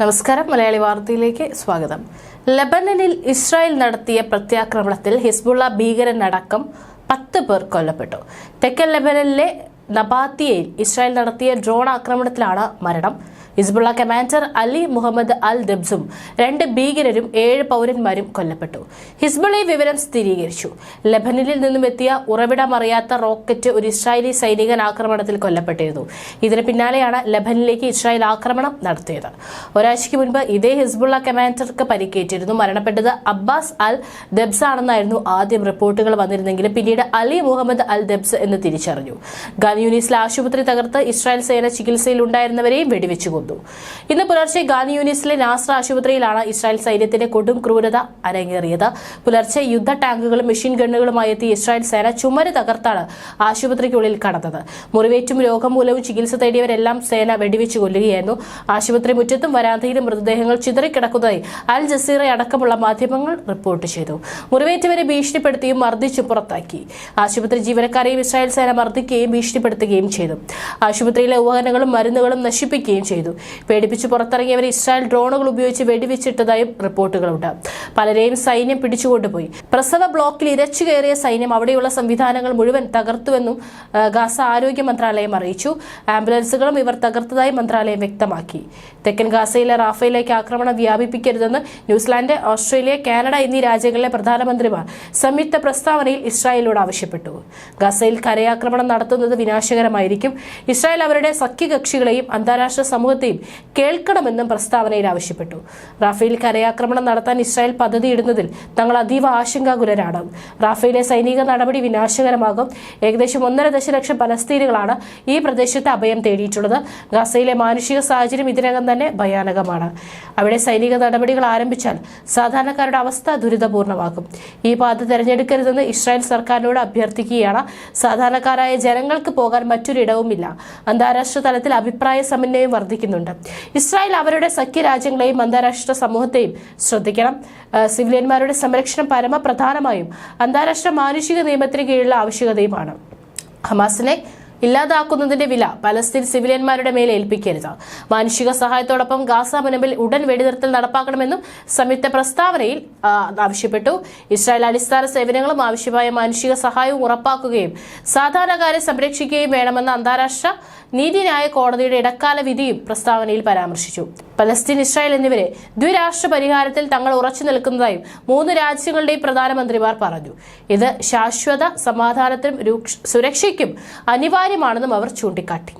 നമസ്കാരം. മലയാളി വാർത്തയിലേക്ക് സ്വാഗതം. ലബനനിൽ ഇസ്രായേൽ നടത്തിയ പ്രത്യാക്രമണത്തിൽ ഹിസ്ബുള്ള ഭീകരനടക്കം പത്ത് പേർ കൊല്ലപ്പെട്ടു. തെക്കൻ ലബനനിലെ നബാത്തിയയിൽ ഇസ്രായേൽ നടത്തിയ ഡ്രോൺ ആക്രമണത്തിലാണ് മരണം. Hezbollah commander Ali Muhammad al ദബ്സും രണ്ട് ഭീകരരും ഏഴ് പൗരന്മാരും കൊല്ലപ്പെട്ടു. ഹിസ്ബുള്ള വിവരം സ്ഥിരീകരിച്ചു. ലബനനിൽ നിന്നും എത്തിയ ഉറവിടമറിയാത്ത റോക്കറ്റ് ഒരു ഇസ്രായേലി സൈനികൻ ആക്രമണത്തിൽ കൊല്ലപ്പെട്ടിരുന്നു. ഇതിന് പിന്നാലെയാണ് ലബനിലേക്ക് ഇസ്രായേൽ ആക്രമണം നടത്തിയത്. ഒരാഴ്ചയ്ക്ക് മുൻപ് ഇതേ ഹിസ്ബുള്ള കമാൻഡർക്ക് പരിക്കേറ്റിരുന്നു. മരണപ്പെട്ടത് അബ്ബാസ് അൽ ദബ്സ് ആണെന്നായിരുന്നു ആദ്യം റിപ്പോർട്ടുകൾ വന്നിരുന്നെങ്കിലും പിന്നീട് അലി മുഹമ്മദ് അൽ ദബ്സ് എന്ന് തിരിച്ചറിഞ്ഞു. ഗാൻ യൂണിസിലെ ആശുപത്രി തകർത്ത് ഇസ്രായേൽ സേന ചികിത്സയിൽ ഉണ്ടായിരുന്നവരെയും വെടിവെച്ചു കൊന്നു ഇന്ന് പുലർച്ചെ ഗാന്ധി യൂണിസിലെ നാസ്ര ആശുപത്രിയിലാണ് ഇസ്രായേൽ സൈന്യത്തിന്റെ കൊടും ക്രൂരത അരങ്ങേറിയത്. പുലർച്ചെ യുദ്ധ ടാങ്കുകളും മെഷീൻ ഗണ്ണുകളുമായി എത്തി ഇസ്രായേൽ സേന ചുമര് തകർത്താണ് ആശുപത്രിക്കുള്ളിൽ കടന്നത്. മുറിവേറ്റും രോഗം മൂലവും ചികിത്സ തേടിയവരെല്ലാം സേന വെടിവെച്ച് കൊല്ലുകയായിരുന്നു. ആശുപത്രി മുറ്റത്തും വരാന്തയിലും മൃതദേഹങ്ങൾ ചിതറിക്കിടക്കുന്നതായി അൽ ജസീറ അടക്കമുള്ള മാധ്യമങ്ങൾ റിപ്പോർട്ട് ചെയ്തു. മുറിവേറ്റവരെ ഭീഷണിപ്പെടുത്തിയും മർദ്ദിച്ചു പുറത്താക്കി. ആശുപത്രി ജീവനക്കാരെയും ഇസ്രായേൽ സേന മർദ്ദിക്കുകയും ഭീഷണിപ്പെടുത്തുകയും ചെയ്തു. ആശുപത്രിയിലെ ഉപകരണങ്ങളും മരുന്നുകളും നശിപ്പിക്കുകയും ചെയ്തു. പേടിപ്പിച്ച് പുറത്തിറങ്ങിയവരെ ഇസ്രായേൽ ഡ്രോണുകൾ ഉപയോഗിച്ച് വെടിവെച്ചിട്ടതായും റിപ്പോർട്ടുകളുണ്ട്. പലരെയും സൈന്യം പിടിച്ചുകൊണ്ടുപോയി. പ്രസവ ബ്ലോക്കിൽ ഇരച്ചു കയറിയ സൈന്യം അവിടെയുള്ള സംവിധാനങ്ങൾ മുഴുവൻ തകർത്തുവെന്നും ഗാസ ആരോഗ്യ മന്ത്രാലയം അറിയിച്ചു. ആംബുലൻസുകളും ഇവർ തകർത്തതായി മന്ത്രാലയം വ്യക്തമാക്കി. തെക്കൻ ഗാസയിലെ റാഫയിലേക്ക് ആക്രമണം വ്യാപിപ്പിക്കരുതെന്ന് ന്യൂസിലാൻഡ് ഓസ്ട്രേലിയ കാനഡ എന്നീ രാജ്യങ്ങളിലെ പ്രധാനമന്ത്രിമാർ സംയുക്ത പ്രസ്താവനയിൽ ഇസ്രായേലിനോട് ആവശ്യപ്പെട്ടു. ഗാസയിൽ കരയാക്രമണം നടത്തുന്നത് വിനാശകരമായിരിക്കും. ഇസ്രായേൽ അവരുടെ സഖ്യകക്ഷികളെയും അന്താരാഷ്ട്ര സമൂഹത്തെയും കേൾക്കണമെന്നും പ്രസ്താവനയിൽ ആവശ്യപ്പെട്ടു. റാഫേൽ കരയാക്രമണം നടത്താൻ ഇസ്രായേൽ പദ്ധതിയിടുന്നതിൽ തങ്ങൾ അതീവ ആശങ്കാകുലരാണ്. റാഫേലെ സൈനിക നടപടി വിനാശകരമാകും. ഏകദേശം ഒന്നര ദശലക്ഷം പലസ്തീനുകളാണ് ഈ പ്രദേശത്ത് അഭയം തേടിയിട്ടുള്ളത്. ഗസയിലെ മാനുഷിക സാഹചര്യം ഇതിനകം തന്നെ ഭയാനകമാണ്. അവിടെ സൈനിക നടപടികൾ ആരംഭിച്ചാൽ സാധാരണക്കാരുടെ അവസ്ഥ ദുരിതപൂർണമാകും. ഈ പാത തെരഞ്ഞെടുക്കരുതെന്ന് ഇസ്രായേൽ സർക്കാരിനോട് അഭ്യർത്ഥിക്കുകയാണ്. സാധാരണക്കാരായ ജനങ്ങൾക്ക് പോകാൻ മറ്റൊരിടവുമില്ല. അന്താരാഷ്ട്ര തലത്തിൽ അഭിപ്രായ സമന്വയം വർദ്ധിക്കുന്നുണ്ട് ഇസ്രായേൽ അവരുടെ സഖ്യരാജ്യങ്ങളെയും അന്താരാഷ്ട്ര സമൂഹത്തെയും ശ്രദ്ധിക്കണം. സിവിലിയന്മാരുടെ സംരക്ഷണം പരമപ്രധാനമായും അന്താരാഷ്ട്ര മാനുഷിക നിയമത്തിന് കീഴിലുള്ള ആവശ്യകതയുമാണ്. ഹമാസിനെ ഇല്ലാതാക്കുന്നതിന്റെ വില പലസ്തീൻ സിവിലിയന്മാരുടെ മേലെ ഏൽപ്പിക്കരുത്. മാനുഷിക സഹായത്തോടൊപ്പം ഗാസ മുനമ്പിൽ ഉടൻ വെടിനിർത്തൽ നടപ്പാക്കണമെന്നും സംയുക്ത പ്രസ്താവനയിൽ ആവശ്യപ്പെട്ടു. ഇസ്രായേൽ അടിസ്ഥാന സേവനങ്ങളും ആവശ്യമായ മാനുഷിക സഹായവും ഉറപ്പാക്കുകയും സാധാരണക്കാരെ സംരക്ഷിക്കുകയും വേണമെന്ന അന്താരാഷ്ട്ര നീതിന്യായ കോടതിയുടെ ഇടക്കാല വിധിയും പ്രസ്താവനയിൽ പരാമർശിച്ചു. പലസ്തീൻ ഇസ്രായേൽ എന്നിവരെ ദ്വിരാഷ്ട്ര പരിഹാരത്തിൽ തങ്ങൾ ഉറച്ചു നിൽക്കുന്നതായും മൂന്ന് രാജ്യങ്ങളുടെയും പ്രധാനമന്ത്രിമാർ പറഞ്ഞു. ഇത് ശാശ്വത സമാധാനത്തിനും രൂക്ഷ- സുരക്ഷയ്ക്കും അനിവാര്യമാണെന്നും അവർ ചൂണ്ടിക്കാട്ടി.